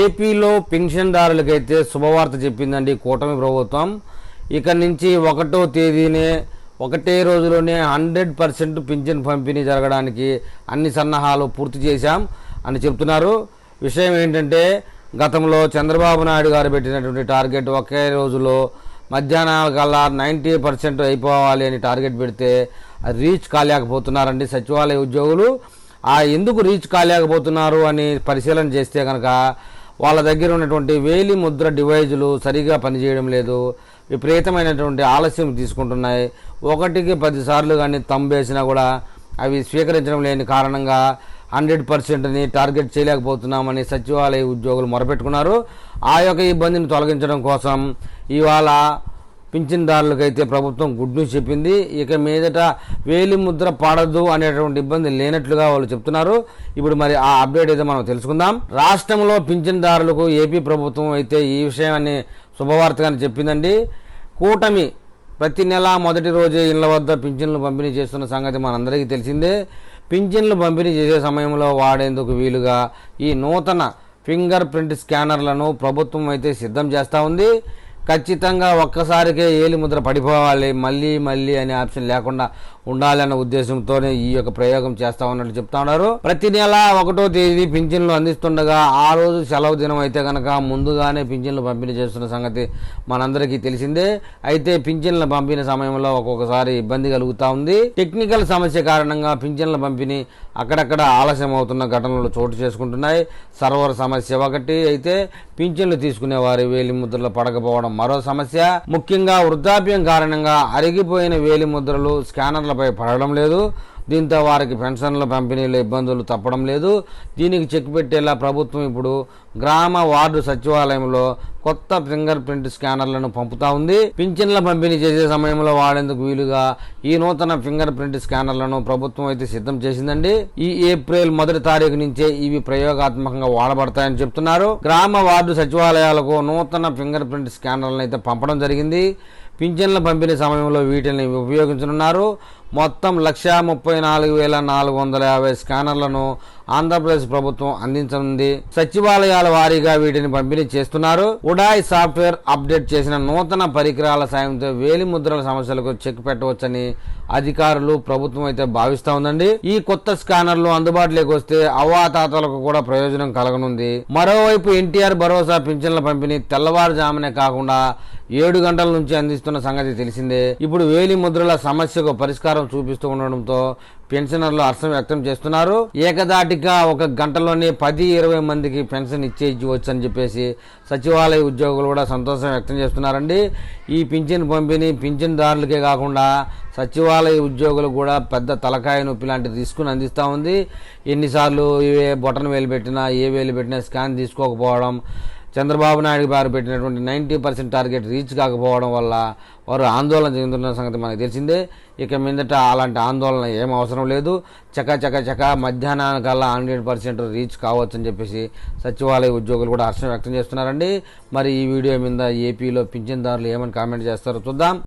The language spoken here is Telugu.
ఏపీలో పెన్షన్దారులకైతే శుభవార్త చెప్పిందండి కూటమి ప్రభుత్వం. ఇక నుంచి ఒకటో తేదీనే ఒకటే రోజులోనే హండ్రెడ్ పర్సెంట్ పింఛన్ పంపిణీ జరగడానికి అన్ని సన్నాహాలు పూర్తి చేశాం అని చెప్తున్నారు. విషయం ఏంటంటే గతంలో చంద్రబాబు నాయుడు గారు పెట్టినటువంటి టార్గెట్ ఒకే రోజులో మధ్యాహ్నాల కల్లా నైంటీ పర్సెంట్ అయిపోవాలి అని టార్గెట్ పెడితే అది రీచ్ కాలేకపోతున్నారండి సచివాలయ ఉద్యోగులు. ఆ ఎందుకు రీచ్ కాలేకపోతున్నారు అని పరిశీలన చేస్తే కనుక వాళ్ళ దగ్గర ఉన్నటువంటి వేలి ముద్ర డివైజులు సరిగా పనిచేయడం లేదు. విపరీతమైనటువంటి ఆలస్యం తీసుకుంటున్నాయి. ఒకటికి పదిసార్లు కానీ తంబేసినా కూడా అవి స్వీకరించడం లేని కారణంగా హండ్రెడ్ పర్సెంట్ని టార్గెట్ చేయలేకపోతున్నామని సచివాలయ ఉద్యోగులు మొరపెట్టుకున్నారు. ఆ యొక్క ఇబ్బందిని తొలగించడం కోసం ఇవాళ పింఛన్దారులకైతే ప్రభుత్వం గుడ్ న్యూస్ చెప్పింది. ఇక మీదట వేలి ముద్ర పాడదు అనేటువంటి ఇబ్బంది లేనట్లుగా వాళ్ళు చెప్తున్నారు. ఇప్పుడు మరి ఆ అప్డేట్ అయితే మనం తెలుసుకుందాం. రాష్ట్రంలో పింఛన్దారులకు ఏపీ ప్రభుత్వం అయితే ఈ విషయాన్ని శుభవార్తగానే చెప్పిందండి. కూటమి ప్రతి నెల మొదటి రోజే ఇళ్ళ వద్ద పింఛన్లు పంపిణీ చేస్తున్న సంగతి మనందరికీ తెలిసిందే. పింఛన్లు పంపిణీ చేసే సమయంలో వాడేందుకు వీలుగా ఈ నూతన ఫింగర్ ప్రింట్ స్కానర్లను ప్రభుత్వం అయితే సిద్ధం చేస్తూ ఉంది. ఖచ్చితంగా ఒక్కసారికే ఏలి ముద్ర పడిపోవాలి మళ్ళీ మళ్ళీ అనే ఆప్షన్ లేకుండా ఉండాలన్న ఉద్దేశంతోనే ఈ యొక్క ప్రయోగం చేస్తా ఉన్నట్టు చెప్తా ఉన్నారు. ప్రతి నెల ఒకటో తేదీ పింఛన్లు అందిస్తుండగా ఆ రోజు సెలవు దినం అయితే కనుక ముందుగానే పింఛన్లు పంపిణీ చేస్తున్న సంగతి మనందరికీ తెలిసిందే. అయితే పింఛన్లు పంపిణీ సమయంలో ఒక్కొక్కసారి ఇబ్బంది కలుగుతా ఉంది. టెక్నికల్ సమస్య కారణంగా పింఛన్ల పంపిణీ అక్కడక్కడ ఆలస్యం అవుతున్న ఘటనలు చోటు చేసుకుంటున్నాయి. సర్వర్ సమస్య ఒకటి. అయితే పింఛన్లు తీసుకునే వారి వేలిముద్రలు పడకపోవడం మరో సమస్య. ముఖ్యంగా వృద్ధాప్యం కారణంగా అరిగిపోయిన వేలిముద్రలు స్కానర్ల పెన్షన్లపై పడడం లేదు. దీంతో వారికి పెన్షన్ల పంపిణీలో ఇబ్బందులు తప్పడం లేదు. దీనికి చెక్ పెట్టేలా ప్రభుత్వం ఇప్పుడు గ్రామ వార్డు సచివాలయంలో కొత్త ఫింగర్ ప్రింట్ స్కానర్లను పంపుతా ఉంది. పింఛన్ల పంపిణీ చేసే సమయంలో వాడేందుకు వీలుగా ఈ నూతన ఫింగర్ ప్రింట్ స్కానర్లను ప్రభుత్వం అయితే సిద్ధం చేసిందండి. ఈ ఏప్రిల్ మొదటి తారీఖు నుంచే ఇవి ప్రయోగాత్మకంగా వాడబడతాయని చెప్తున్నారు. గ్రామ వార్డు సచివాలయాలకు నూతన ఫింగర్ ప్రింట్ స్కానర్లను అయితే పంపడం జరిగింది. పింఛన్ల పంపిణీ సమయంలో వీటిని ఉపయోగించనున్నారు. మొత్తం లక్షా ముప్పై నాలుగు వేల నాలుగు వందల యాభై స్కానర్లను ఆంధ్రప్రదేశ్ ప్రభుత్వం అందించనుంది. సచివాలయాల వారీగా వీటిని పంపిణీ చేస్తున్నారు. ఉడాయ్ సాఫ్ట్వేర్ అప్డేట్ చేసిన నూతన పరికరాల సాయంతో వేలి ముద్రల సమస్యలకు చెక్ పెట్టవచ్చని అధికారులు ప్రభుత్వం అయితే భావిస్తా ఉందండి. ఈ కొత్త స్కానర్లు అందుబాటులోకి వస్తే అవ్వాతాతలకు కూడా ప్రయోజనం కలగనుంది. మరోవైపు ఎన్టీఆర్ భరోసా పింఛన్ల పంపిణీ తెల్లవారుజామునే కాకుండా ఏడు గంటల నుంచి అందిస్తున్న సంగతి తెలిసిందే. ఇప్పుడు వేలి ముద్రల సమస్యకు పరిష్కారం చూపిస్తూ ఉండడంతో పెన్షనర్లు హర్షం వ్యక్తం చేస్తున్నారు. ఏకదాటిగా ఒక గంటలోనే పది ఇరవై మందికి పెన్షన్ ఇచ్చే అని చెప్పేసి సచివాలయ ఉద్యోగులు కూడా సంతోషం వ్యక్తం చేస్తున్నారండి. ఈ పింఛన్ పంపిణీ పింఛన్దారులకే కాకుండా సచివాలయ ఉద్యోగులు కూడా పెద్ద తలకాయ నొప్పి లాంటి తీసుకుని అందిస్తూ ఉంది. ఎన్నిసార్లు ఏ బొటన్ వేలు పెట్టినా ఏ వేలు పెట్టినా స్కాన్ తీసుకోకపోవడం చంద్రబాబు నాయుడు గారు పెట్టినటువంటి నైంటీ పర్సెంట్ టార్గెట్ రీచ్ కాకపోవడం వల్ల వారు ఆందోళన చెందుతున్న సంగతి మనకు తెలిసిందే. ఇక మీదట అలాంటి ఆందోళన ఏం అవసరం లేదు. చక చక చక మధ్యాహ్నానికల్లా హండ్రెడ్ పర్సెంట్ రీచ్ కావచ్చని చెప్పేసి సచివాలయ ఉద్యోగులు కూడా హర్షం వ్యక్తం చేస్తున్నారండి. మరి ఈ వీడియో మీద ఏపీలో పింఛన్దారులు ఏమని కామెంట్ చేస్తారో చూద్దాం.